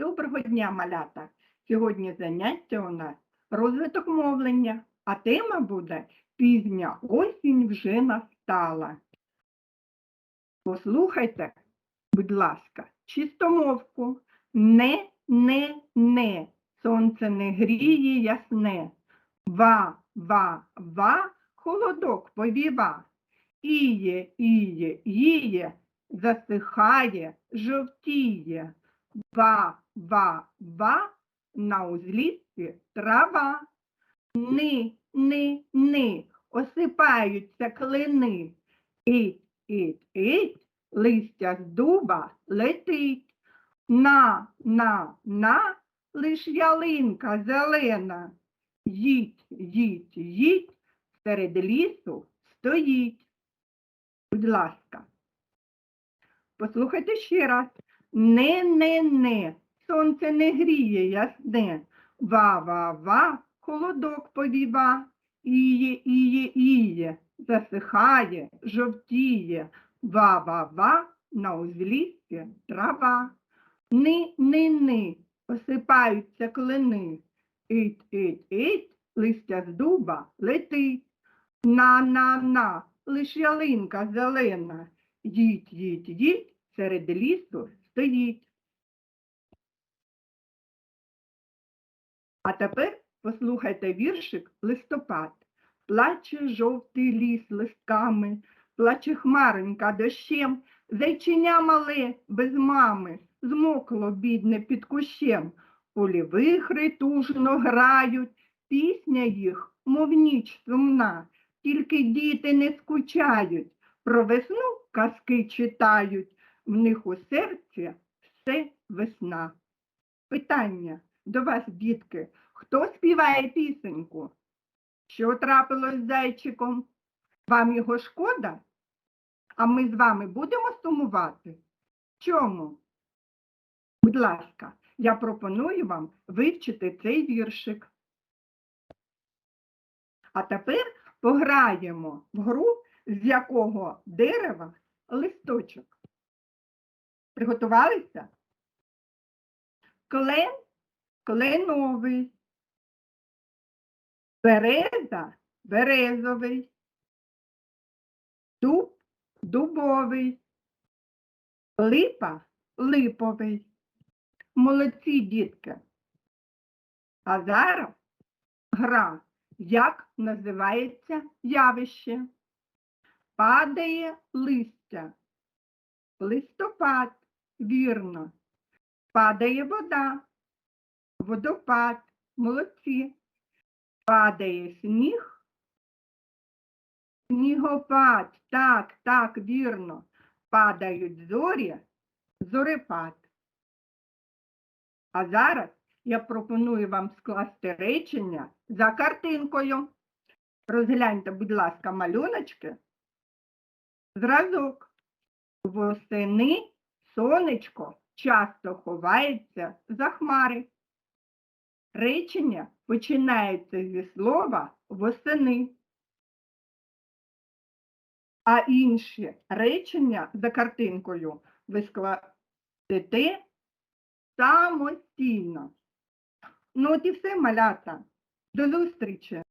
Доброго дня, малята! Сьогодні заняття у нас розвиток мовлення, а тема буде пізня осінь вже настала. Послухайте, будь ласка, чистомовку. Не, не, не, сонце не гріє ясне. Ва, ва, ва, холодок повіва. Іє, іє, іє, засихає, жовтіє. Ва, ва, ва, на узліссі трава. Ни, ни, ни, осипаються клини. Іть, іть, іть, листя з дуба летить. На, на, на, лиш ялинка зелена. Їдь, їдь, їдь, серед лісу стоїть. Будь ласка. Послухайте ще раз. Не, не, не, сонце не гріє ясне. Ва, ва, ва, холодок повіва. Іє, іє, іє, засихає, жовтіє. Ва, ва, ва, на узліссі трава. Ни, ни, ни, осипаються клини. Іть, іть, іть, листя з дуба летить. На, на, на, лиш ялинка зелена. Їдь, їдь, їдь, серед лісу стоїть. А тепер послухайте віршик листопад. Плаче жовтий ліс листками, плаче хмаренька дощем, зайчиня мале без мами, змокло бідне під кущем. Полі тужно грають, пісня їх, мов ніч сумна, тільки діти не скучають, про весну казки читають, в них у серці все весна. Питання до вас, дітки, хто співає пісеньку? Що трапилось з зайчиком? Вам його шкода? А ми з вами будемо сумувати? Чому? Будь ласка, я пропоную вам вивчити цей віршик. А тепер пограємо в гру, з якого дерева листочок. Приготувалися? Клен кленовий. Береза березовий. Дуб дубовий. Липа липовий. Молодці дітки. А зараз гра. Як називається явище? Падає листя. Листопад, вірно. Падає вода. Водопад, молодці. Падає сніг. Снігопад, так, так, вірно. Падають зорі, зорепад. А зараз я пропоную вам скласти речення за картинкою. Розгляньте, будь ласка, малюночки. Зразок. Восени сонечко часто ховається за хмари. Речення починаються зі слова восени. А інші речення за картинкою ви складете самостійно. Ну от і все, малята. До зустрічі!